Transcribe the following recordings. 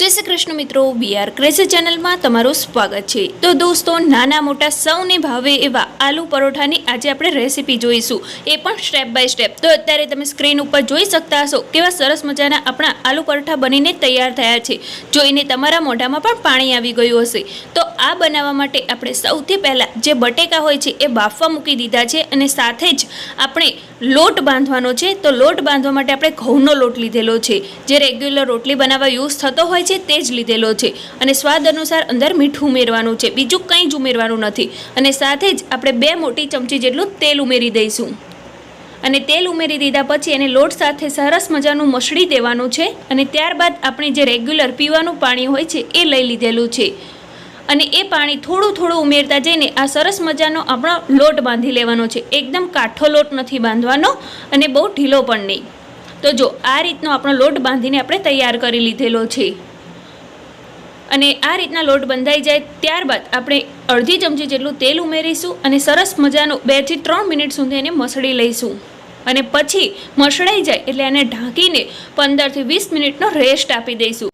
જય શ્રી કૃષ્ણ મિત્રો BR crazy ચેનલમાં તમારું સ્વાગત છે. તો દોસ્તો, નાના મોટા સૌને ભાવે એવા આલુ પરોઠાની આજે આપણે રેસીપી જોઈશું. એ પણ સ્ટેપ બાય સ્ટેપ તો અત્યારે તમે સ્ક્રીન ઉપર જોઈ શકતા હશો કેવા સરસ મજાના આપણા આલુ પરોઠા બનીને તૈયાર થયા છે. જોઈને તમારા મોઢામાં પણ પાણી આવી ગયું હશે. તો આ બનાવવા માટે આપણે સૌથી પહેલાં જે બટેકા હોય છે એ બાફવા મૂકી દીધા છે અને સાથે જ આપણે લોટ બાંધવાનો છે, તો લોટ બાંધવા માટે આપણે ઘઉંનો લોટ લીધેલો છે. જે રેગ્યુલર રોટલી બનાવવા યુઝ થતો હોય છે, તે જ લીધેલો છે. અને સ્વાદ અનુસાર અંદર મીઠું ઉમેરવાનું છે, બીજું કંઈ જ ઉમેરવાનું નથી. અને સાથે જ આપણે બે મોટી ચમચી જેટલું તેલ ઉમેરી દઈશું. અને તેલ ઉમેરી દીધા પછી એને લોટ સાથે સરસ મજાનું મસળી દેવાનું છે. અને ત્યારબાદ આપણે જે રેગ્યુલર પીવાનું પાણી હોય છે, એ લઈ લીધેલું છે. અને એ પાણી થોડું થોડું ઉમેરતા જઈને આ સરસ મજાનો આપણો લોટ બાંધી લેવાનો છે. એકદમ કાઠો લોટ નથી બાંધવાનો અને બહુ ઢીલો પણ નહીં. તો જો આ રીતનો આપણો લોટ બાંધીને આપણે તૈયાર કરી લીધેલો છે. અને આ રીતના લોટ બંધાઈ જાય ત્યારબાદ આપણે અડધી ચમચી જેટલું તેલ ઉમેરીશું અને સરસ મજાનું બેથી ત્રણ મિનિટ સુધી એને મસળી લઈશું. અને પછી મસળાઈ જાય એટલે એને ઢાંકીને પંદરથી વીસ મિનિટનો રેસ્ટ આપી દઈશું.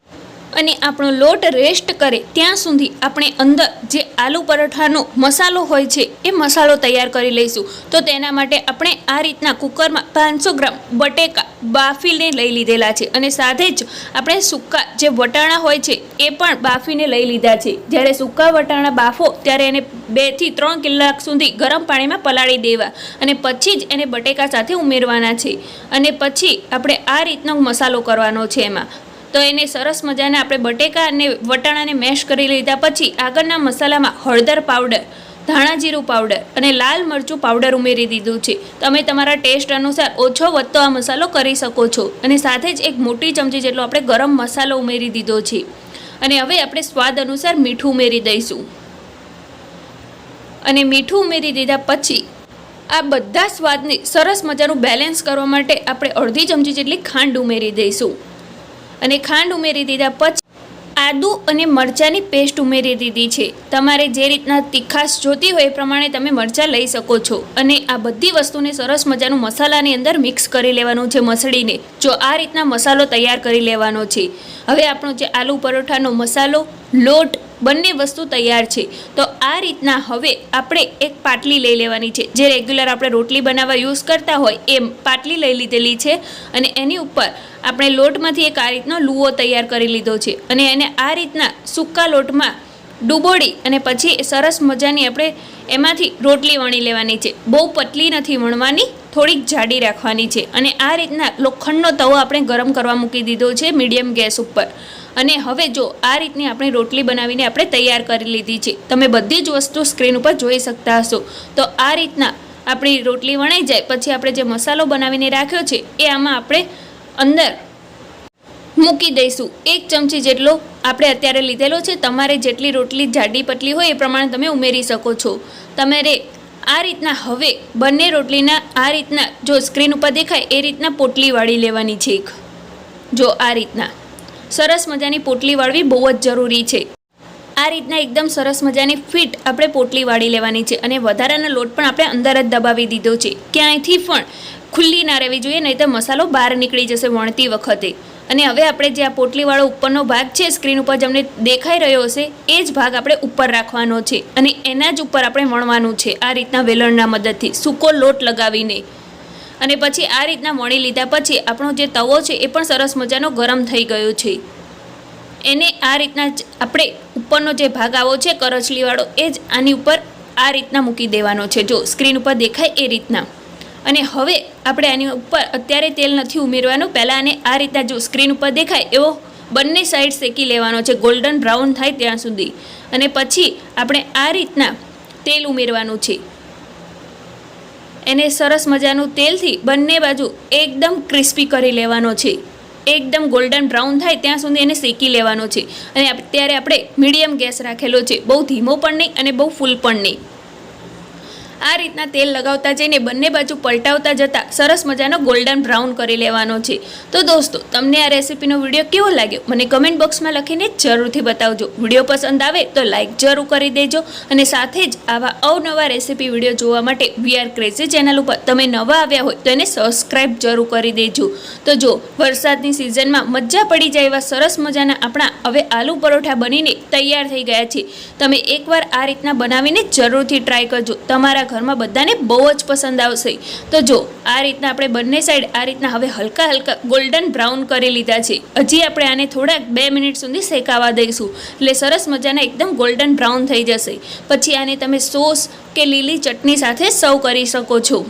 અને આપણો લોટ રેસ્ટ કરે ત્યાં સુધી આપણે અંદર જે આલુ પરોઠાનો મસાલો હોય છે, એ મસાલો તૈયાર કરી લઈશું. તો તેના માટે આપણે આ રીતના કુકરમાં પાંચસો ગ્રામ બટેકા બાફીને લઈ લીધેલા છે અને સાથે જ આપણે સૂકા જે વટાણા હોય છે, એ પણ બાફીને લઈ લીધા છે. જ્યારે સૂકા વટાણા બાફો, ત્યારે એને બેથી ત્રણ કલાક સુધી ગરમ પાણીમાં પલાળી દેવા અને પછી જ એને બટેકા સાથે ઉમેરવાના છે. અને પછી આપણે આ રીતનો મસાલો કરવાનો છે એમાં. તો એને સરસ મજાના આપણે બટેકા અને વટાણાને મેશ કરી લીધા પછી આગળના મસાલામાં હળદર પાવડર, ધાણા જીરું પાવડર અને લાલ મરચું પાવડર ઉમેરી દીધું છે. તમે તમારા ટેસ્ટ અનુસાર ઓછો વધતો આ મસાલો કરી શકો છો અને સાથે જ એક મોટી ચમચી જેટલો આપણે ગરમ મસાલો ઉમેરી દીધો છે. અને હવે આપણે સ્વાદ અનુસાર મીઠું ઉમેરી દઈશું. અને મીઠું ઉમેરી દીધા પછી આ બધા સ્વાદને સરસ મજાનું બેલેન્સ કરવા માટે આપણે અડધી ચમચી જેટલી ખાંડ ઉમેરી દઈશું. અને ખાંડ ઉમેરી દીધા પછી આદુ અને મરચાંની પેસ્ટ ઉમેરી દીધી છે. તમારે જે રીતના તીખાશ જોતી હોય એ પ્રમાણે તમે મરચાં લઈ શકો છો અને આ બધી વસ્તુને સરસ મજાનું મસાલાની અંદર મિક્સ કરી લેવાનું છે મસળીને. જો આ રીતના મસાલો તૈયાર કરી લેવાનો છે. હવે આપણો જે આલુ પરોઠાનો મસાલો, લોટ, બંને વસ્તુ તૈયાર છે. તો આ રીતના હવે આપણે એક પાટલી લઈ લેવાની છે. જે રેગ્યુલર આપણે રોટલી બનાવવા યુઝ કરતા હોય એમ પાટલી લઈ લીધેલી છે અને એની ઉપર આપણે લોટમાંથી એક આ રીતનો લૂવો તૈયાર કરી લીધો છે. અને એને આ રીતના સૂકા લોટમાં ડૂબોળી અને પછી સરસ મજાની આપણે એમાંથી રોટલી વણી લેવાની છે. બહુ પતલી નથી વણવાની થોડીક જાડી રાખવાની છે અને આ રીતના લોખંડનો તવો આપણે ગરમ કરવા મૂકી દીધો છે મીડિયમ ગેસ ઉપર. અને હવે જો આ રીતની આપણે રોટલી બનાવીને આપણે તૈયાર કરી લીધી છે, તમે બધી જ વસ્તુ સ્ક્રીન ઉપર જોઈ શકતા હશો. તો આ રીતના આપણી રોટલી વણાઈ જાય, પછી આપણે જે મસાલો બનાવીને રાખ્યો છે, એ આમાં આપણે અંદર મૂકી દઈશું. એક ચમચી જેટલો આપણે અત્યારે લીધેલો છે, તમારે જેટલી રોટલી જાડી પતલી હોય એ પ્રમાણે તમે ઉમેરી શકો છો. તમારે આ રીતના હવે બંને રોટલીના આ રીતના જો સ્ક્રીન ઉપર દેખાય, એ રીતના પોટલી વાળી લેવાની છે એક. જો આ રીતના. સરસ મજાની પોટલી વાળવી બહુ જ જરૂરી છે. આ રીતના એકદમ સરસ મજાની ફિટ આપણે પોટલી વાળી લેવાની છે અને વધારાનો લોટ પણ આપણે અંદર જ દબાવી દીધો છે. ક્યાંયથી પણ ખુલ્લી ના રહેવી જોઈએ નહીં તો મસાલો બહાર નીકળી જશે વણતી વખતે. અને હવે આપણે જે આ પોટલીવાળો ઉપરનો ભાગ છે સ્ક્રીન ઉપર જમને દેખાઈ રહ્યો હશે, એ જ ભાગ આપણે ઉપર રાખવાનો છે અને એના જ ઉપર આપણે વણવાનું છે, આ રીતના વેલણના મદદથી, સૂકો લોટ લગાવીને. અને પછી આ રીતના વણી લીધા પછી આપણો જે તવો છે, એ પણ સરસ મજાનો ગરમ થઈ ગયો છે. એને આ રીતના આપણે ઉપરનો જે ભાગ આવો છે, કરચલીવાળો, એ જ આની ઉપર આ રીતના મૂકી દેવાનો છે. જો સ્ક્રીન ઉપર દેખાય એ રીતના. અને હવે આપણે આની ઉપર અત્યારે તેલ નથી ઉમેરવાનું. પહેલાં આને આ રીતના જો સ્ક્રીન ઉપર દેખાય, એવો બંને સાઈડ શેકી લેવાનો છે. ગોલ્ડન બ્રાઉન થાય ત્યાં સુધી. અને પછી આપણે આ રીતના તેલ ઉમેરવાનું છે. એને સરસ મજાનું તેલથી બંને બાજુ એકદમ ક્રિસ્પી કરી લેવાનો છે. એકદમ ગોલ્ડન બ્રાઉન થાય ત્યાં સુધી એને શેકી લેવાનો છે. અને અત્યારે આપણે મીડિયમ ગેસ રાખેલો છે. બહુ ધીમો પણ નહીં અને બહુ ફૂલ પણ નહીં. આ રીતના તેલ લગાવતા જઈને બંને બાજુ પલટાવતા જતાં સરસ મજાનો ગોલ્ડન બ્રાઉન કરી લેવાનો છે. તો દોસ્તો, તમને આ રેસીપીનો વીડિયો કેવો લાગ્યો? મને કમેન્ટ બોક્સમાં લખીને જરૂરથી બતાવજો. વીડિયો પસંદ આવે તો લાઈક જરૂર કરી દેજો અને સાથે જ આવા અવનવા રેસીપી વીડિયો જોવા માટે વી આર ક્રેઝી ચેનલ ઉપર તમે નવા આવ્યા હોય તો એને સબસ્ક્રાઈબ જરૂર કરી દેજો. તો જો, વરસાદની સિઝનમાં મજા પડી જાય એવા સરસ મજાના આપણા હવે આલુ પરોઠા બનીને તૈયાર થઈ ગયા છે. તમે એકવાર આ રીતના બનાવીને જરૂરથી ટ્રાય કરજો. તમારા ઘરમાં બધાને બહુ જ પસંદ આવશે. તો જો, આ રીતના આપણે બંને સાઈડ આ રીતના હવે હલકા હલકા ગોલ્ડન બ્રાઉન કરી લીધા છે. હજી આપણે આને થોડાક બે મિનિટ સુધી શેકાવા દઈશું. એટલે સરસ મજાના એકદમ ગોલ્ડન બ્રાઉન થઈ જશે. પછી આને તમે સોસ કે લીલી ચટણી સાથે સર્વ કરી શકો છો.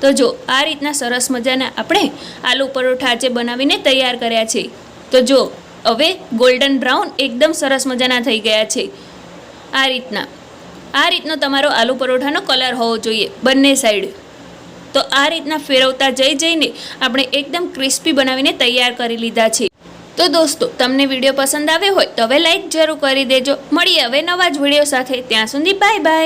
તો જો, આ રીતના સરસ મજાના આપણે આલુ પરોઠા આજે બનાવીને તૈયાર કર્યા છે. તો જો, હવે ગોલ્ડન બ્રાઉન એકદમ સરસ મજાના થઈ ગયા છે. આ રીતના. આ રીતનો તમારો આલુ પરોઠાનો કલર હોવો જોઈએ, બંને સાઈડ તો આ રીતના ફેરવતા જઈ જઈને આપણે એકદમ ક્રિસ્પી બનાવીને તૈયાર કરી લીધા છે. તો દોસ્તો, તમને વીડિયો પસંદ આવ્યો હોય તો હવે લાઈક જરૂર કરી દેજો. મળીએ હવે નવા જ વીડિયો સાથે. ત્યાં સુધી બાય બાય